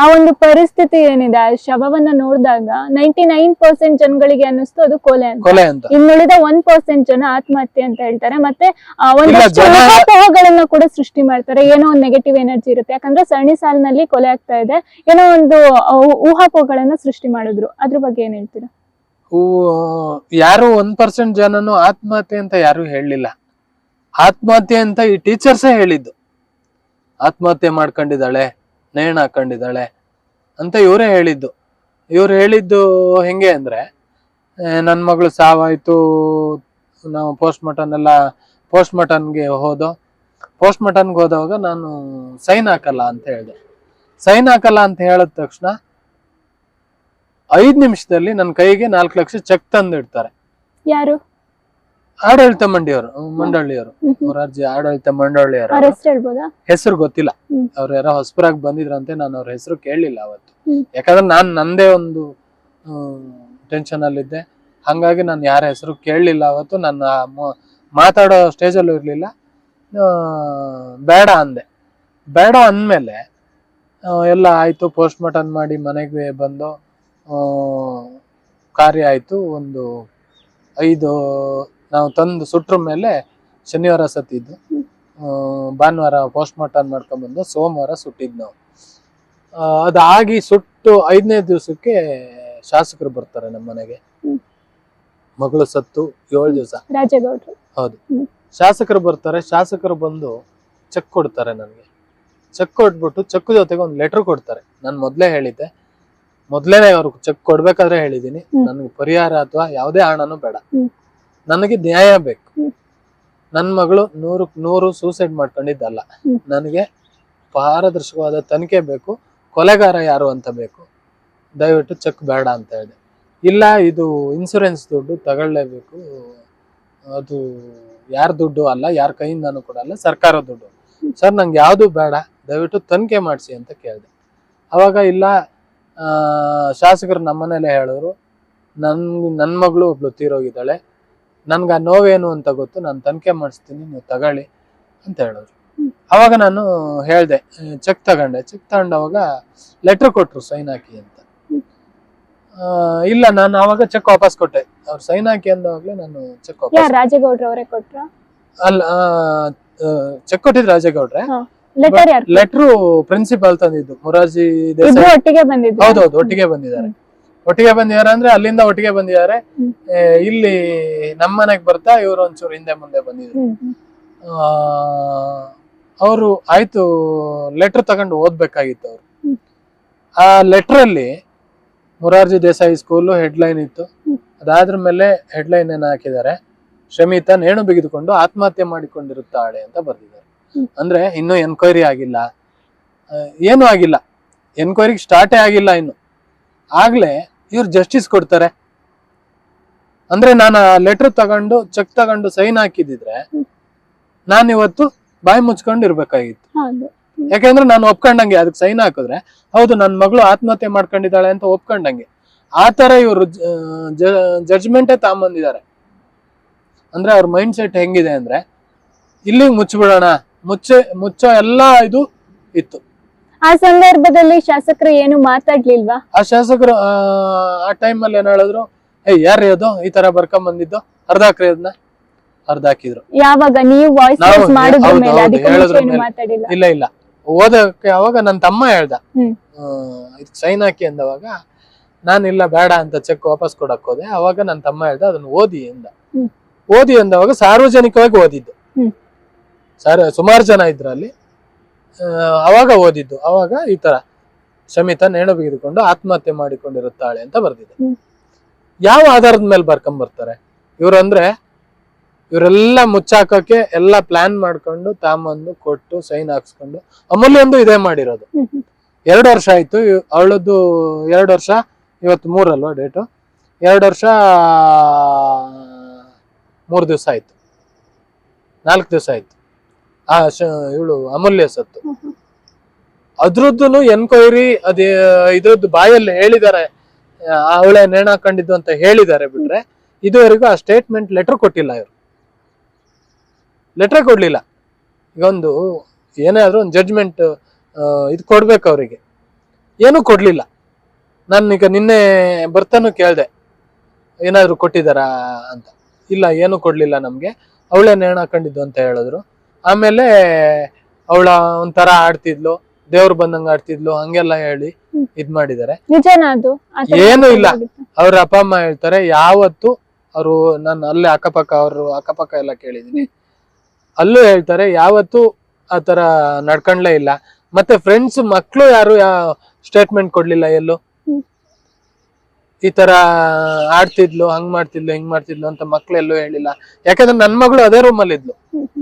ಆ ಒಂದು ಪರಿಸ್ಥಿತಿ ಏನಿದೆ ಆ ಶವವನ್ನ ನೋಡಿದಾಗ ನೈಂಟಿ ನೈನ್ ಪರ್ಸೆಂಟ್ ಜನಗಳಿಗೆ ಅನ್ನಿಸ್ತು ಅದು ಕೊಲೆ ಅಂತ. ಕೊಲೆ ಅಂತ. ಇನ್ನುಳಿದ ಒನ್ ಪರ್ಸೆಂಟ್ ಜನ ಆತ್ಮಹತ್ಯೆ ಅಂತ ಹೇಳ್ತಾರೆ. ಮತ್ತೆ ಒಂದಷ್ಟು ಜನ- ಕೂಡ ಸೃಷ್ಟಿ ಮಾಡ್ತಾರೆ. ಏನೋ ಒಂದು ನೆಗೆಟಿವ್ ಎನರ್ಜಿ ಇರುತ್ತೆ. ಯಾಕಂದ್ರೆ ಸರಣಿ ಸಾಲಿನಲ್ಲಿ ಕೊಲೆ ಆಗ್ತಾ ಇದೆ. ಏನೋ ಒಂದು ಊಹಾಪೋಹಗಳನ್ನ ಸೃಷ್ಟಿ ಮಾಡಿದ್ರು. ಅದ್ರ ಬಗ್ಗೆ ಏನ್ ಹೇಳ್ತೀರಾ? ಯಾರು ಒಂದ್ ಪರ್ಸೆಂಟ್ ಜನನು ಆತ್ಮಹತ್ಯೆ ಅಂತ ಯಾರು ಹೇಳಲಿಲ್ಲ. ಆತ್ಮಹತ್ಯೆ ಅಂತ ಈ ಟೀಚರ್ಸೇ ಹೇಳಿದ್ದು. ಆತ್ಮಹತ್ಯೆ ಮಾಡ್ಕೊಂಡಿದ್ದಾಳೆ. ನೇಣ್ ಹಾಕೊಂಡಿದ್ದಾಳೆ ಅಂತ ಇವರೇ ಹೇಳಿದ್ದು. ಇವ್ರು ಹೇಳಿದ್ದು ಹೆಂಗೆ ಅಂದ್ರೆ ನನ್ನ ಮಗಳು ಸಾವಾಯ್ತು, ನಾವು ಪೋಸ್ಟ್ ಮಾರ್ಟಮ್ ಎಲ್ಲ ಪೋಸ್ಟ್ ಮಾರ್ಟಮ್ಗೆ ಹೋದೋ ಪೋಸ್ಟ್ ಮಾರ್ಟಮ್ಗೆ ಹೋದವಾಗ ನಾನು ಸೈನ್ ಹಾಕಲ್ಲ ಅಂತ ಹೇಳಿದೆ. ಸೈನ್ ಹಾಕಲ್ಲ ಅಂತ ಹೇಳಿದ ತಕ್ಷಣ ಐದ್ ನಿಮಿಷದಲ್ಲಿ ನನ್ನ ಕೈಗೆ ನಾಲ್ಕು ಲಕ್ಷ ಚೆಕ್ ತಂದಿಡ್ತಾರೆ. ಯಾರು? ಆಡಳಿತ ಮಂಡಿಯವರು ಮಂಡಳಿಯವರು ಅರ್ಜಿ. ಮೊರಾರ್ಜಿ ಆಡಳಿತ ಮಂಡಳಿಯವರು ಹೆಸರು ಗೊತ್ತಿಲ್ಲ. ಅವ್ರ ಯಾರೋ ಹೊಸಬರಾಗಿ ಬಂದಿದ್ರಂತೆ ನಾನು ಅವ್ರ ಹೆಸರು ಕೇಳಲಿಲ್ಲ ಅವತ್ತು. ಯಾಕಂದ್ರೆ ನಾನ್ ನಂದೇ ಒಂದು ಟೆನ್ಷನ್ ಅಲ್ಲಿದ್ದೆ. ಹಂಗಾಗಿ ನಾನು ಯಾರ ಹೆಸರು ಕೇಳಲಿಲ್ಲ ಅವತ್ತು. ನನ್ನ ಮಾತಾಡೋ ಮಾತಾಡೋ ಸ್ಟೇಜಲ್ಲೂ ಇರ್ಲಿಲ್ಲ. ಬೇಡ ಅಂದೆ. ಬೇಡ ಅಂದ್ಮೇಲೆ ಎಲ್ಲ ಆಯ್ತು ಪೋಸ್ಟ್ ಮಾರ್ಟಮ್ ಮಾಡಿ ಮನೆಗೆ ಬಂದು ಕಾರ್ಯ ಆಯ್ತು. ಒಂದು ಐದು ನಾವು ತಂದು ಸುಟ್ರ ಮೇಲೆ ಶನಿವಾರ ಸತ್ತಿದ್ದು ಭಾನುವಾರ ಪೋಸ್ಟ್ ಮಾರ್ಟಮ್ ಮಾಡ್ಕೊಂಡ್ಬಂದು ಸೋಮವಾರ ಸುಟ್ಟಿದ್ದು ನಾವು. ಅದಾಗಿ ಸುಟ್ಟು ಐದನೇ ದಿವಸಕ್ಕೆ ಶಾಸಕರು ಬರ್ತಾರೆ ನಮ್ಮ ಮನೆಗೆ. ಮಗಳು ಸತ್ತು ಏಳು ದಿವಸ. ರಾಜೇಗೌಡ್ರು. ಹೌದು. ಶಾಸಕರು ಬರ್ತಾರೆ ಶಾಸಕರು ಬಂದು ಚೆಕ್ ಕೊಡ್ತಾರೆ ನನಗೆ. ಚೆಕ್ ಕೊಟ್ಬಿಟ್ಟು ಚೆಕ್ ಜೊತೆಗೆ ಒಂದು ಲೆಟರ್ ಕೊಡ್ತಾರೆ. ನಾನು ಮೊದಲೇ ಹೇಳಿದ್ದೆ. ಮೊದ್ಲೇನೆ ಅವ್ರಿಗೆ ಚೆಕ್ ಕೊಡ್ಬೇಕಾದ್ರೆ ಹೇಳಿದೀನಿ. ನನಗೆ ಪರಿಹಾರ ಅಥವಾ ಯಾವುದೇ ಹಣನೂ ಬೇಡ. ನನಗೆ ನ್ಯಾಯ ಬೇಕು. ನನ್ ನನ್ನ ಮಗಳು ನೂರು ನೂರು ಸೂಸೈಡ್ ಮಾಡ್ಕೊಂಡಿದ್ದಲ್ಲ. ನನಗೆ ಪಾರದರ್ಶಕವಾದ ತನಿಖೆ ಬೇಕು. ಕೊಲೆಗಾರ ಯಾರು ಅಂತ ಬೇಕು. ದಯವಿಟ್ಟು ಚೆಕ್ ಬೇಡ ಅಂತ ಹೇಳಿದೆ ಇಲ್ಲ ಇದು ಇನ್ಸೂರೆನ್ಸ್ ದುಡ್ಡು ತಗೊಳ್ಳೇಬೇಕು. ಅದು ಯಾರ ದುಡ್ಡು ಅಲ್ಲ ಯಾರ ಕೂಡ ಕೊಡಲ್ಲ ಸರ್ಕಾರ ದುಡ್ಡು. ಸರ್ ನಂಗೆ ಯಾವುದು ಬೇಡ. ದಯವಿಟ್ಟು ತನಿಖೆ ಮಾಡಿಸಿ ಅಂತ ಕೇಳಿದೆ. ಅವಾಗ ಇಲ್ಲ ಆ, ಶಾಸಕರು ನಮ್ಮನೇಲೆ ಹೇಳಿದ್ರು ನನ್ ನನ್ನ ಮಗಳು ಒಬ್ಳು ತೀರೋಗಿದ್ದಾಳೆ. ನನ್ಗೆ ಆ ನೋವೇನು ಅಂತ ಗೊತ್ತು ನಾನು ತನಿಖೆ ಮಾಡಿಸ್ತೀನಿ ನೀವು ತಗೊಳ್ಳಿ ಅಂತ ಹೇಳಿದ್ರು. ಅವಾಗ ನಾನು ಹೇಳ್ದೆ ಚೆಕ್ ತಗೊಂಡೆ. ಚೆಕ್ ತಗೊಂಡವಾಗ ಲೆಟ್ರ್ ಕೊಟ್ರು ಸೈನ್ ಹಾಕಿ ಅಂತ. ಇಲ್ಲ ನಾನು ಅವಾಗ ಚೆಕ್ ವಾಪಸ್ ಕೊಟ್ಟೆ. ಅವ್ರು ಸೈನ್ ಹಾಕಿ ಅಂದವಾಗ್ಲೇ ನಾನು ಚೆಕ್ ವಾಪಸ್ ರಾಜೇಗೌಡ್ರು ಅವರೇ ಕೊಟ್ರ? ಅಲ್ಲ ಚೆಕ್ ಕೊಟ್ಟಿದ್ರು ರಾಜೇಗೌಡ್ರೆ. ಲೆಟರ್ ಪ್ರಿನ್ಸಿಪಾಲ್ ತಂದಿದ್ದು ಮೊರಾರ್ಜಿ ದೇಸಾಯಿ. ಹೌದೌದು ಒಟ್ಟಿಗೆ ಬಂದಿದ್ದಾರೆ. ಒಟ್ಟಿಗೆ ಬಂದಿದ್ದಾರೆ ಅಂದ್ರೆ ಅಲ್ಲಿಂದ ಒಟ್ಟಿಗೆ ಬಂದಿದ್ದಾರೆ. ಇಲ್ಲಿ ನಮ್ಮ ಮನೆಗ್ ಬರ್ತಾ ಇವರು ಒಂಚೂರು ಹಿಂದೆ ಮುಂದೆ ಬಂದಿದ್ರು. ಅವರು ಆಯ್ತು ಲೆಟರ್ ತಗೊಂಡು ಓದ್ಬೇಕಾಗಿತ್ತು ಅವ್ರು. ಆ ಲೆಟರ್ ಅಲ್ಲಿ ಮುರಾರ್ಜಿ ದೇಸಾಯಿ ಸ್ಕೂಲು ಹೆಡ್ಲೈನ್ ಇತ್ತು. ಅದಾದ್ರ ಮೇಲೆ ಹೆಡ್ಲೈನ್ ಏನ ಹಾಕಿದ್ದಾರೆ? ಶಮಿತಾ ನೇಣು ಬಿಗಿದುಕೊಂಡು ಆತ್ಮಹತ್ಯೆ ಮಾಡಿಕೊಂಡಿರುತ್ತಾಳೆ ಅಂತ ಬರ್ದಿದ್ದಾರೆ. ಅಂದ್ರೆ ಇನ್ನು ಎನ್ಕ್ವೈರಿ ಆಗಿಲ್ಲ. ಏನು ಏನೂ ಆಗಿಲ್ಲ. ಎನ್ಕ್ವೈರಿಗೆ ಸ್ಟಾರ್ಟೇ ಆಗಿಲ್ಲ ಇನ್ನು. ಆಗ್ಲೇ ಇವ್ರು ಜಸ್ಟಿಸ್ ಕೊಡ್ತಾರೆ. ಅಂದ್ರೆ ನಾನು ಲೆಟರ್ ತಗೊಂಡು ಚೆಕ್ ತಗೊಂಡು ಸೈನ್ ಹಾಕಿದಿದ್ರೆ. ನಾನು ಇವತ್ತು ಬಾಯಿ ಮುಚ್ಕೊಂಡು ಇರ್ಬೇಕಾಗಿತ್ತು ಯಾಕೆಂದ್ರೆ ನಾನು ಒಪ್ಕೊಂಡಂಗೆ ಅದಕ್ಕೆ ಸೈನ್ ಹಾಕಿದ್ರೆ ಹೌದು ನನ್ನ ಮಗಳು ಆತ್ಮಹತ್ಯೆ ಮಾಡ್ಕೊಂಡಿದ್ದಾಳೆ ಅಂತ ಒಪ್ಕೊಂಡಂಗೆ. ಆ ತರ ಇವರು ಜಡ್ಜ್ಮೆಂಟೇ ತಗೊಂಬಂದಿದ್ದಾರೆ. ಅಂದ್ರೆ ಅವ್ರ ಮೈಂಡ್ ಸೆಟ್ ಹೆಂಗಿದೆ ಅಂದ್ರೆ ಇಲ್ಲಿ ಮುಚ್ಚಿಬಿಡೋಣ ಮುಚ್ಚೆ ಮುಚ್ಚೋ ಎಲ್ಲಾ ಇದು ಇತ್ತು. ಆ ಸಂದರ್ಭದಲ್ಲಿ ಶಾಸಕರು ಏನು ಮಾತಾಡ್ಲಿಲ್ವಾ? ಆ ಶಾಸಕರು ಆ, ಆ ಟೈಮ್ ಅಲ್ಲಿ ಏನ್ ಹೇಳಿದ್ರು ಏ ಯಾರ್ರೀ ಅದು? ಈ ತರ ಬರ್ಕೊಂಡ್ ಬಂದಿದ್ದು? ಅರ್ಧ ಹಾಕ್ರಿ ಅದನ್ನ ಅರ್ಧ ಹಾಕಿದ್ರು. ಯಾವಾಗ? ನೀವು ವಾಯ್ಸ್ ನಾವು- ರೇಸ್ ಮಾಡಿದ್ರ ಹೌದು, ಮೇಲೆ ಹೌದು, ಅದಕ್ಕೆ ಮುಂಚೆ ಹೇಳಿದ್ರ ಏನು ಮೇಲೆ. ಮಾತಾಡಿಲ್ಲ. ಇಲ್ಲ ಇಲ್ಲ. ಓದಕ್ಕೆ ಅವಾಗ ನನ್ನ ತಮ್ಮ ಹೇಳ್ದ. ಹ್ಮ್. ಇದಕ್ಕೆ ಸೈನ್ ಹಾಕಿ ಅಂದವಾಗ ನಾನು ಇಲ್ಲ ಬೇಡ ಅಂತ ಚೆಕ್ ವಾಪಸ್ ಕೊಡಕ್ ಹೋದೆ. ಅವಾಗ ನನ್ ತಮ್ಮ ಹೇಳ್ದ ಅದನ್ನ ಓದಿ ಅಂದ ಹ್ಮ್. ಓದಿ ಅಂದವಾಗ ಸಾರ್ವಜನಿಕವಾಗಿ ಓದಿದ್ದು. ಹ್ಮ್. ಸರ್ ಸುಮಾರು ಜನ ಇದ್ರು ಅಲ್ಲಿ. ಆ, ಅವಾಗ ಓದಿದ್ದು. ಅವಾಗ ಈ ತರ ಶಮಿತ ನೇಣು ಬಿಗಿದುಕೊಂಡು ಆತ್ಮಹತ್ಯೆ ಮಾಡಿಕೊಂಡಿರುತ್ತಾಳೆ ಅಂತ ಬರ್ದಿದೆ. ಯಾವ ಆಧಾರದ ಮೇಲೆ ಬರ್ಕೊಂಡ್ ಬರ್ತಾರೆ ಇವ್ರು ಅಂದ್ರೆ ಇವರೆಲ್ಲ ಮುಚ್ಚಾಕೋಕೆ ಎಲ್ಲ ಪ್ಲಾನ್ ಮಾಡ್ಕೊಂಡು ತಾಮಂದು ಕೊಟ್ಟು ಸೈನ್ ಹಾಕ್ಸ್ಕೊಂಡು ಅಮೂಲ್ಯಂದು ಇದೇ ಮಾಡಿರೋದು. ಎರಡು ವರ್ಷ ಆಯ್ತು ಅವಳದ್ದು ಎರಡು ವರ್ಷ ಇವತ್ತು ಮೂರಲ್ವಾ ಡೇಟು? ಎರಡು ವರ್ಷ ಮೂರು ದಿವಸ ಆಯ್ತು. ನಾಲ್ಕು ದಿವಸ ಆಯ್ತು. ಆ ಇವಳು ಅಮೂಲ್ಯ ಸತ್ತು. ಅದ್ರದ್ದು ಎನ್ಕ್ವೈರಿ ಅದೇ ಇದ್ರದ್ದು ಬಾಯಲ್ಲಿ ಹೇಳಿದ್ದಾರೆ ಅವಳೆ ನೇಣ ಹಾಕೊಂಡಿದ್ದು ಅಂತ ಹೇಳಿದ್ದಾರೆ ಬಿಟ್ರೆ ಇದುವರೆಗೂ ಆ ಸ್ಟೇಟ್ಮೆಂಟ್ ಲೆಟರ್ ಕೊಟ್ಟಿಲ್ಲ ಇವರು. ಲೆಟರ್ ಕೊಡ್ಲಿಲ್ಲ. ಈಗ ಒಂದು ಏನೇ ಆದ್ರೂ ಒಂದು ಜಡ್ಜ್ಮೆಂಟ್ ಇದು ಕೊಡ್ಬೇಕು ಅವರಿಗೆ. ಏನೂ ಕೊಡ್ಲಿಲ್ಲ. ನಾನು ಈಗ ನಿನ್ನೆ ಬರ್ತಾನು ಕೇಳ್ದೆ ಏನಾದ್ರು ಕೊಟ್ಟಿದಾರಾ ಅಂತ. ಇಲ್ಲ ಏನು ಕೊಡ್ಲಿಲ್ಲ ನಮ್ಗೆ. ಅವಳೇ ನೇಣ ಹಾಕೊಂಡಿದ್ದು ಅಂತ ಹೇಳಿದ್ರು. ಆಮೇಲೆ ಅವಳ ಒಂಥರ ಆಡ್ತಿದ್ಲು ದೇವ್ರು ಬಂದಂಗ ಆಡ್ತಿದ್ಲು ಹಂಗೆಲ್ಲ ಹೇಳಿ. ಇದ್ ಮಾಡಿದಾರೆ ನಿಜನಾ ಅದು ಆ ಥರ ಏನೂ ಇಲ್ಲ. ಆಗಿತ್ತು? ಅವ್ರ ಅಪ್ಪ ಅಮ್ಮ ಹೇಳ್ತಾರೆ ಯಾವತ್ತು ಅವರು ನಾನು ಅಲ್ಲೇ ಅಕ್ಕಪಕ್ಕ ಅವರು ಅಕ್ಕಪಕ್ಕ ಎಲ್ಲ ಕೇಳಿದೀನಿ ಅಲ್ಲೂ ಹೇಳ್ತಾರೆ ಯಾವತ್ತು ಆ ತರ ನಡ್ಕೊಂಡ್ಲೇ ಇಲ್ಲ ಮತ್ತೆ ಫ್ರೆಂಡ್ಸ್ ಮಕ್ಳು ಯಾರು ಸ್ಟೇಟ್ಮೆಂಟ್ ಕೊಡ್ಲಿಲ್ಲ ಎಲ್ಲೂ ಹ್ಮ್. ಈ ತರ ಆಡ್ತಿದ್ಲು ಹಂಗ್ ಮಾಡ್ತಿದ್ಲು ಹಿಂಗ್ ಮಾಡ್ತಿದ್ಲು ಅಂತ ಮಕ್ಳು ಎಲ್ಲೂ ಹೇಳಿಲ್ಲ ಯಾಕಂದ್ರೆ ನನ್ ಮಗಳು ಅದೇ ರೂಮಲ್ಲಿ ಇದ್ಲು ಹ್ಮ್, ಹ್ಮ್.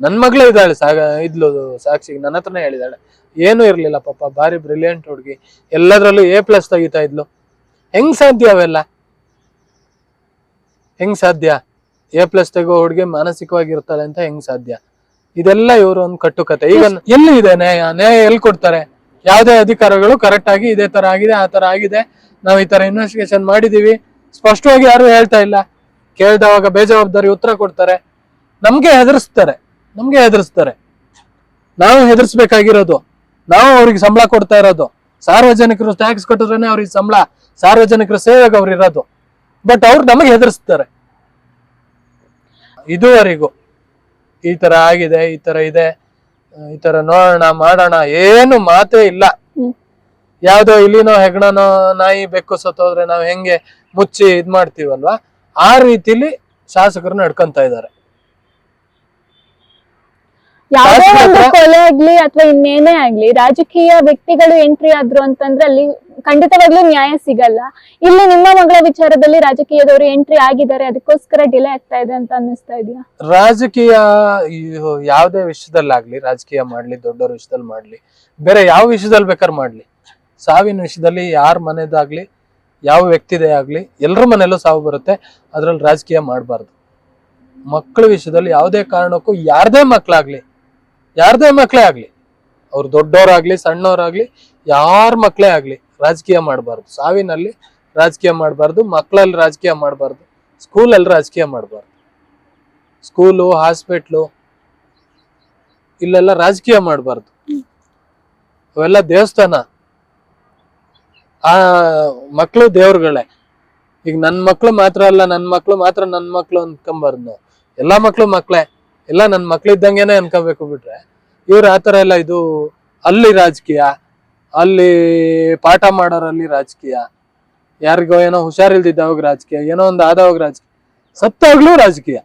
ನನ್ ಮಗಳೇ ಇದ್ದಾಳೆ ಸಾಗ ಇದ್ಲು ಸಾಕ್ಷಿ ನನ್ನ ಹತ್ರನೇ ಹೇಳಿದಾಳೆ. ಏನೂ ಇರ್ಲಿಲ್ಲ ಪಾಪ ಭಾರಿ ಬ್ರಿಲಿಯಂಟ್ ಹುಡುಗಿ. ಎಲ್ಲದ್ರಲ್ಲೂ ಎ ಪ್ಲಸ್ ತೆಗಿತಾ ಇದ್ಲು. ಹೆಂಗ್ ಸಾಧ್ಯ ಅವೆಲ್ಲ? ಹೆಂಗ್ ಸಾಧ್ಯ? ಎ ಪ್ಲಸ್ ತೆಗೋ ಹುಡುಗಿ ಮಾನಸಿಕವಾಗಿ ಇರ್ತಾಳೆ ಅಂತ ಹೆಂಗ್ ಸಾಧ್ಯ? ಇದೆಲ್ಲ ಇವರು ಒಂದು ಕಟ್ಟುಕತೆ ಈಗ ಎಲ್ಲಿ ಇದೆ ನ್ಯಾಯ? ನ್ಯಾಯ ಎಲ್ಲಿ ಕೊಡ್ತಾರೆ? ಯಾವುದೇ ಅಧಿಕಾರಿಗಳು ಕರೆಕ್ಟ್ ಆಗಿ ಇದೇ ತರ ಆಗಿದೆ ಆ ತರ ಆಗಿದೆ. ನಾವು ಈ ತರ ಇನ್ವೆಸ್ಟಿಗೇಷನ್ ಮಾಡಿದೀವಿ. ಸ್ಪಷ್ಟವಾಗಿ ಯಾರು ಹೇಳ್ತಾ ಇಲ್ಲ. ಕೇಳ್ದವಾಗ ಬೇಜವಾಬ್ದಾರಿ ಉತ್ತರ ಕೊಡ್ತಾರೆ. ನಮ್ಗೆ ಹೆದರ್ಸ್ತಾರೆ. ನಮ್ಗೆ ಹೆದರ್ಸ್ತಾರೆ. ನಾವು ಹೆದರ್ಸ್ಬೇಕಾಗಿರೋದು ನಾವು ಅವ್ರಿಗೆ ಸಂಬಳ ಕೊಡ್ತಾ ಇರೋದು. ಸಾರ್ವಜನಿಕರು ಟ್ಯಾಕ್ಸ್ ಕಟ್ಟಿದ್ರೇನೆ ಅವ್ರಿಗೆ ಸಂಬಳ ಸಾರ್ವಜನಿಕರ ಸೇವೆಗೆ ಅವ್ರು ಇರೋದು. ಬಟ್ ಅವ್ರು ನಮಗೆ ಹೆದರ್ಸ್ತಾರೆ. ಇದುವರೆಗೂ ಈ ತರ ಆಗಿದೆ ಈ ತರ ಇದೆ ಈ ತರ ನೋಡೋಣ ಮಾಡೋಣ ಏನು ಮಾತೇ ಇಲ್ಲ. ಯಾವ್ದೋ ಇಲ್ಲಿನೋ ಹೆಗ್ಣನೋ ನಾಯಿ ಬೆಕ್ಕು ಸತ್ತೋದ್ರೆ ನಾವು ಹೆಂಗೆ ಮುಚ್ಚಿ ಇದ್ ಮಾಡ್ತೀವಲ್ವಾ ಆ ರೀತಿಲಿ ಶಾಸಕರು ನಡ್ಕೊಂತ ಇದ್ದಾರೆ. ಯಾವುದೇ ಒಂದು ಕೊಲೆ ಆಗ್ಲಿ ಅಥವಾ ಇನ್ನೇನೇ ಆಗ್ಲಿ ರಾಜಕೀಯ ವ್ಯಕ್ತಿಗಳು ಎಂಟ್ರಿ ಆದ್ರು ಅಂತಂದ್ರೆ ಅಲ್ಲಿ ಖಂಡಿತವಾಗ್ಲೂ ನ್ಯಾಯ ಸಿಗಲ್ಲ. ಇಲ್ಲಿ ನಿಮ್ಮ ಮಗಳ ವಿಚಾರದಲ್ಲಿ ರಾಜಕೀಯದವರು ಎಂಟ್ರಿ ಆಗಿದ್ದಾರೆ ಅದಕ್ಕೋಸ್ಕರ ಡಿಲೇ ಆಗ್ತಾ ಇದೆ ಅಂತ ಅನ್ನಿಸ್ತಾ ಇದೆಯಾ? ರಾಜಕೀಯ ಯಾವುದೇ ವಿಷಯದಲ್ಲಾಗ್ಲಿ ರಾಜಕೀಯ ಮಾಡ್ಲಿ ದೊಡ್ಡವ್ರ ವಿಷಯದಲ್ಲಿ ಮಾಡ್ಲಿ ಬೇರೆ ಯಾವ ವಿಷಯದಲ್ಲಿ ಬೇಕಾದ್ರೆ ಮಾಡ್ಲಿ. ಸಾವಿನ ವಿಷಯದಲ್ಲಿ ಯಾರ ಮನೆದಾಗ್ಲಿ ಯಾವ ವ್ಯಕ್ತಿದೇ ಆಗ್ಲಿ ಎಲ್ರ ಮನೆಯಲ್ಲೂ ಸಾವು ಬರುತ್ತೆ ಅದ್ರಲ್ಲಿ ರಾಜಕೀಯ ಮಾಡಬಾರ್ದು. ಮಕ್ಕಳ ವಿಷಯದಲ್ಲಿ ಯಾವುದೇ ಕಾರಣಕ್ಕೂ ಯಾರದೇ ಮಕ್ಳಾಗ್ಲಿ ಯಾರದೇ ಮಕ್ಕಳೇ ಆಗ್ಲಿ, ಅವ್ರು ದೊಡ್ಡವರಾಗ್ಲಿ ಸಣ್ಣವರಾಗ್ಲಿ ಯಾರ ಮಕ್ಕಳೇ ಆಗ್ಲಿ ರಾಜಕೀಯ ಮಾಡಬಾರ್ದು. ಸಾವಿನಲ್ಲಿ ರಾಜಕೀಯ ಮಾಡಬಾರ್ದು ಮಕ್ಕಳಲ್ಲಿ ರಾಜಕೀಯ ಮಾಡಬಾರ್ದು, ಸ್ಕೂಲಲ್ಲಿ ರಾಜಕೀಯ ಮಾಡಬಾರ್ದು. ಸ್ಕೂಲು, ಹಾಸ್ಪಿಟ್ಲು, ಇಲ್ಲೆಲ್ಲ ರಾಜಕೀಯ ಮಾಡಬಾರ್ದು. ಅವೆಲ್ಲ ದೇವಸ್ಥಾನ. ಆ ಮಕ್ಕಳು ದೇವ್ರುಗಳೇ. ಈಗ ನನ್ ಮಕ್ಳು ಮಾತ್ರ ಅಲ್ಲ, ನನ್ ಮಕ್ಳು ಮಾತ್ರ ನನ್ ಮಕ್ಳು ಅನ್ಕೊಂಬಾರ್ದು ನಾವು. ಎಲ್ಲ ಮಕ್ಳು ಮಕ್ಳೇ. ಎಲ್ಲ ನನ್ನ ಮಕ್ಳಿದ್ದಂಗೆನೆ ಅನ್ಕೋಬೇಕು ಬಿಟ್ರೆ. ಇವ್ರು ಆತರ ಎಲ್ಲ ಇದು ಅಲ್ಲಿ ರಾಜಕೀಯ, ಅಲ್ಲಿ ಪಾಠ ಮಾಡೋರಲ್ಲಿ ರಾಜಕೀಯ. ಯಾರಿಗೋ ಏನೋ ಹುಷಾರಿಲ್ದಿದ್ದವಾಗ ರಾಜಕೀಯ, ಏನೋ ಒಂದು ಆದವಾಗ ರಾಜಕೀಯ. ಸತ್ತಾಗ್ಲೂ ರಾಜಕೀಯ.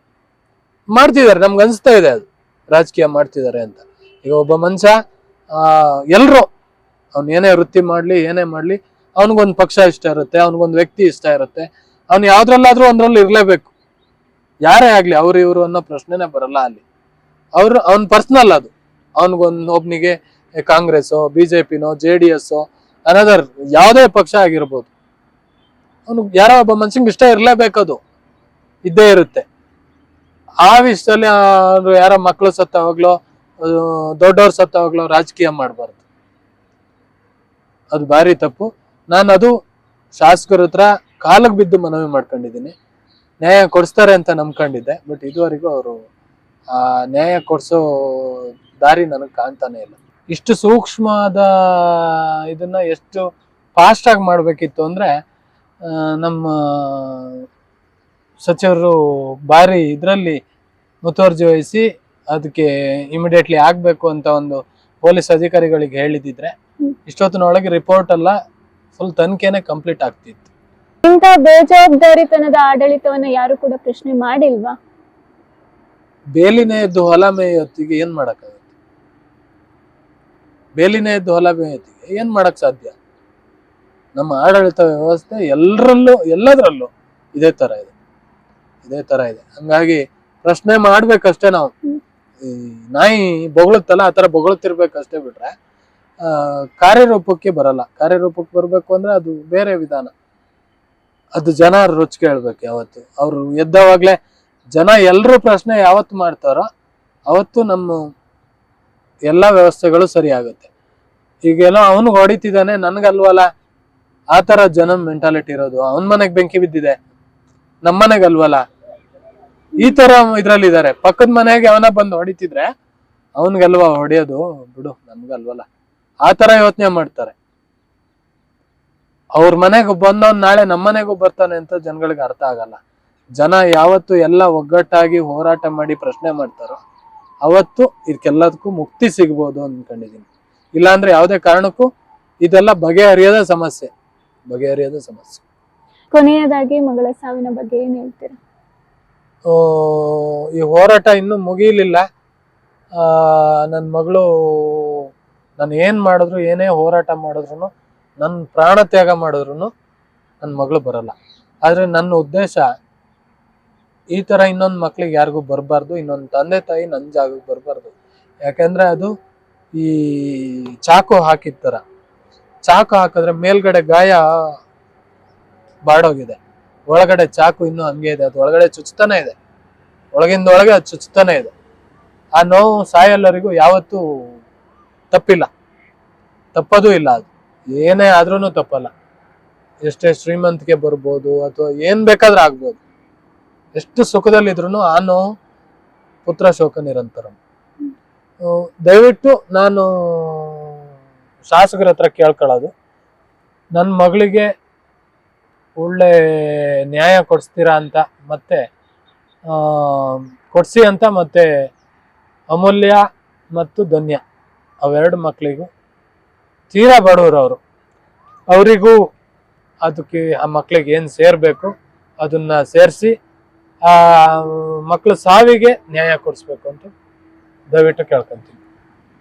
ಮಾಡ್ತಿದ್ದಾರೆ, ನಮ್ಗೆ ಅನ್ಸ್ತಾ ಇದೆ ಅದು. ರಾಜಕೀಯ ಮಾಡ್ತಿದ್ದಾರೆ ಅಂತ. ಈಗ ಒಬ್ಬ ಮನುಷ್ಯ ಎಲ್ರು, ಅವ್ನ್ ಏನೇ ವೃತ್ತಿ ಮಾಡ್ಲಿ, ಏನೇ ಮಾಡ್ಲಿ, ಅವನಿಗೊಂದು ಪಕ್ಷ ಇಷ್ಟ ಇರುತ್ತೆ, ಅವನಿಗೊಂದು ವ್ಯಕ್ತಿ ಇಷ್ಟ ಇರುತ್ತೆ. ಅವ್ನು ಯಾವ್ದ್ರಲ್ಲಾದ್ರೂ ಒಂದ್ರಲ್ಲಿ ಇರ್ಲೇಬೇಕು. ಯಾರೇ ಆಗ್ಲಿ ಅವ್ರು ಇವರು ಅನ್ನೋ ಪ್ರಶ್ನೆನೇ ಬರಲ್ಲ ಅಲ್ಲಿ. ಅವ್ರು, ಅವ್ನ್ ಪರ್ಸನಲ್ ಅದು. ಅವನಿಗೊಂದು ಒಬ್ನಿಗೆ ಕಾಂಗ್ರೆಸ್ಸೋ, ಬಿಜೆಪಿನೋ, ಜೆ ಡಿ ಎಸ್ ಅನದರ್ ಯಾವುದೇ ಪಕ್ಷ ಆಗಿರ್ಬೋದು. ಅವನು ಯಾರೋ ಒಬ್ಬ ಮನುಷ್ಯಂಗೆ ಇಷ್ಟ ಇರ್ಲೇಬೇಕದು. ಇದ್ದೇ ಇರುತ್ತೆ. ಆ ವಿಷಯದಲ್ಲಿ ಯಾರೋ ಮಕ್ಕಳು ಸತ್ತವಾಗ್ಲೋ ದೊಡ್ಡವ್ರು ಸತ್ತವಾಗ್ಲೋ ರಾಜಕೀಯ ಮಾಡಬಾರ್ದು. ಅದು ಭಾರಿ ತಪ್ಪು. ನಾನು ಅದು ಶಾಸಕರ ಹತ್ರ ಕಾಲಕ್ಕೆ ಬಿದ್ದು ಮನವಿ ಮಾಡ್ಕೊಂಡಿದ್ದೀನಿ. ನ್ಯಾಯ ಕೊಡಿಸ್ತಾರೆ ಅಂತ ನಂಬ್ಕೊಂಡಿದ್ದೆ ಬಟ್ ಇದುವರೆಗೂ ಅವರು ಆ ನ್ಯಾಯ ಕೊಡಿಸೋ ದಾರಿ ನನಗೆ ಕಾಣ್ತಾನೆ ಇಲ್ಲ. ಇಷ್ಟು ಸೂಕ್ಷ್ಮದ ಇದನ್ನ ಎಷ್ಟು ಫಾಸ್ಟ್ ಆಗಿ ಮಾಡ್ಬೇಕಿತ್ತು ಅಂದ್ರೆ ನಮ್ಮ ಸಚಿವರು ಬಾರಿ ಇದರಲ್ಲಿ ಮುತುವರ್ಜಿ ವಹಿಸಿ ಅದಕ್ಕೆ ಇಮಿಡಿಯೇಟ್ಲಿ ಆಗ್ಬೇಕು ಅಂತ ಒಂದು ಪೊಲೀಸ್ ಅಧಿಕಾರಿಗಳಿಗೆ ಹೇಳಿದಿದ್ರೆ ಇಷ್ಟೊತ್ತಿನ ಇಷ್ಟೊತ್ತಿನೊಳಗೆ ರಿಪೋರ್ಟ್ ಎಲ್ಲ ಫುಲ್ ತನಿಖೆನೆ ಕಂಪ್ಲೀಟ್ ಆಗ್ತಿತ್ತು. ಇಂಥ ಬೇಜವಾಬ್ದಾರಿತನದ ಆಡಳಿತವನ್ನ ಯಾರು ಕೂಡ ಪ್ರಶ್ನೆ ಮಾಡಿಲ್ವಾ? ಬೇಲಿನೇ ಎದ್ದು ಹೊಲ ಮೇಯೊತ್ತಿಗೆ ಏನ್ ಮಾಡಕ್ಕಾಗತ್ತೆ? ಬೇಲಿನೇ ಎದ್ದು ಹೊಲ ಮೇಯೊತ್ತಿಗೆ ಏನ್ ಮಾಡಕ್ ಸಾಧ್ಯ? ನಮ್ಮ ಆಡಳಿತ ವ್ಯವಸ್ಥೆ ಎಲ್ಲರಲ್ಲೂ ಎಲ್ಲದರಲ್ಲೂ ಇದೇ ತರ ಇದೆ. ಇದೇ ತರ ಇದೆ. ಹಂಗಾಗಿ ಪ್ರಶ್ನೆ ಮಾಡ್ಬೇಕಷ್ಟೇ ನಾವು. ನಾಯಿ ಬೊಗಳುತ್ತಲ್ಲ ಆ ತರ ಬೊಗಳುತ್ತಿರ್ಬೇಕಷ್ಟೇ ಬಿಟ್ರೆ ಆ ಕಾರ್ಯರೂಪಕ್ಕೆ ಬರಲ್ಲ. ಕಾರ್ಯರೂಪಕ್ಕೆ ಬರ್ಬೇಕು ಅಂದ್ರೆ ಅದು ಬೇರೆ ವಿಧಾನ. ಅದು ಜನ ರುಚಿ ಕೇಳ್ಬೇಕು ಯಾವತ್ತು. ಅವ್ರು ಎದ್ದವಾಗ್ಲೇ ಜನ ಎಲ್ಲರೂ ಪ್ರಶ್ನೆ ಯಾವತ್ತು ಮಾಡ್ತಾರೋ ಅವತ್ತು ನಮ್ಮ ಎಲ್ಲಾ ವ್ಯವಸ್ಥೆಗಳು ಸರಿ ಆಗುತ್ತೆ. ಈಗೇನೋ ಅವನು ಹೊಡಿತಿದ್ದಾನೆ, ನನ್ಗಲ್ವಲ್ಲ. ಆ ತರ ಜನ ಮೆಂಟಾಲಿಟಿ ಇರೋದು. ಅವನ ಮನೆಗ್ ಬೆಂಕಿ ಬಿದ್ದಿದೆ ನಮ್ಮ ಮನೆಗಲ್ವಲ್ಲ. ಈ ತರ ಇದ್ರಲ್ಲಿ ಇದಾರೆ ಪಕ್ಕದ ಮನೆಗೆ ಅವನ ಬಂದು ಹೊಡಿತಿದ್ರೆ ಅವನ್ಗಲ್ವಾ ಹೊಡೆಯೋದು ಬಿಡು, ನಮ್ಗಲ್ವಲ್ಲ. ಆ ತರ ಯೋಚನೆ ಮಾಡ್ತಾರೆ. ಅವ್ರ ಮನೆಗೆ ಬಂದವನ್ ನಾಳೆ ನಮ್ಮ ಮನೆಗೂ ಬರ್ತಾನೆ ಅಂತ ಜನಗಳಿಗೆ ಅರ್ಥ ಆಗಲ್ಲ. ಜನ ಯಾವತ್ತು ಎಲ್ಲ ಒಗ್ಗಟ್ಟಾಗಿ ಹೋರಾಟ ಮಾಡಿ ಪ್ರಶ್ನೆ ಮಾಡ್ತಾರೋ ಅವತ್ತು ಇದಕ್ಕೆಲ್ಲದಕ್ಕೂ ಮುಕ್ತಿ ಸಿಗ್ಬೋದು ಅನ್ಕೊಂಡಿದೀನಿ. ಇಲ್ಲಾಂದ್ರೆ ಯಾವುದೇ ಕಾರಣಕ್ಕೂ ಇದೆಲ್ಲ ಬಗೆಹರಿಯದ ಸಮಸ್ಯೆ ಬಗೆಹರಿಯದ ಸಮಸ್ಯೆ. ಕೊನೆಯದಾಗಿ ಮಗಳ ಸಾವಿನ ಬಗ್ಗೆ ಏನ್ ಹೇಳ್ತೀರಾ? ಈ ಹೋರಾಟ ಇನ್ನೂ ಮುಗಿಲಿಲ್ಲ ನನ್ನ ಮಗಳು ನಾನು ಏನ್ ಮಾಡಿದ್ರು ಏನೇ ಹೋರಾಟ ಮಾಡಿದ್ರು ನನ್ನ ಪ್ರಾಣ ತ್ಯಾಗ ಮಾಡಿದ್ರು ನನ್ನ ಮಗಳು ಬರಲ್ಲ. ಆದರೆ ನನ್ನ ಉದ್ದೇಶ ಈ ಥರ ಇನ್ನೊಂದು ಮಕ್ಳಿಗೆ ಯಾರಿಗೂ ಬರಬಾರ್ದು, ಇನ್ನೊಂದು ತಂದೆ ತಾಯಿ ನನ್ನ ಜಾಗಕ್ಕೆ ಬರಬಾರ್ದು. ಯಾಕೆಂದರೆ ಅದು ಈ ಚಾಕು ಹಾಕಿದ ಥರ ಚಾಕು ಹಾಕಿದ್ರೆ ಮೇಲ್ಗಡೆ ಗಾಯ ಬಾಡೋಗಿದೆ. ಒಳಗಡೆ ಚಾಕು ಇನ್ನೂ ಹಂಗೆ ಇದೆ. ಅದು ಒಳಗಡೆ ಚುಚ್ತಾನೆ ಇದೆ. ಒಳಗಿಂದ ಒಳಗೆ ಅದು ಚುಚ್ತಾನೆ ಇದೆ. ಆ ನೋವು ಸಾಯಲ್ಲರಿಗೂ ಯಾವತ್ತೂ ತಪ್ಪಿಲ್ಲ. ತಪ್ಪದೂ ಇಲ್ಲ ಅದು. ಏನೇ ಆದ್ರೂ ತಪ್ಪಲ್ಲ. ಎಷ್ಟೇ ಶ್ರೀಮಂತಿಕೆ ಬರ್ಬೋದು ಅಥವಾ ಏನ್ ಬೇಕಾದ್ರೂ ಆಗ್ಬೋದು. ಎಷ್ಟು ಸುಖದಲ್ಲಿದ್ರು ಆನು ಪುತ್ರ ಶೋಕ ನಿರಂತರ. ದಯವಿಟ್ಟು ನಾನು ಶಾಸಕರ ಹತ್ರ ಕೇಳ್ಕೊಳ್ಳೋದು. ನನ್ನ ಮಗಳಿಗೆ ಒಳ್ಳೆ ನ್ಯಾಯ ಕೊಡಿಸ್ತೀರಾ ಅಂತ ಮತ್ತೆ ಕೊಡ್ಸಿ ಅಂತ ಮತ್ತೆ ಅಮೂಲ್ಯ ಮತ್ತು ಧನ್ಯ. ಅವೆರಡು ಮಕ್ಕಳಿಗೂ ತೀರಾ ಬಡವರು ಅವರು ಅವರಿಗೂ ಅದಕ್ಕೆ ಆ ಮಕ್ಕಳಿಗೆ ಏನು ಸೇರಬೇಕು, ಅದನ್ನ ಸೇರಿಸಿ ಆ ಮಕ್ಕಳ ಸಾವಿಗೆ ನ್ಯಾಯ ಕೊಡಿಸ್ಬೇಕು ಅಂತ ದಯವಿಟ್ಟು ಕೇಳ್ಕೊಂತೀನಿ.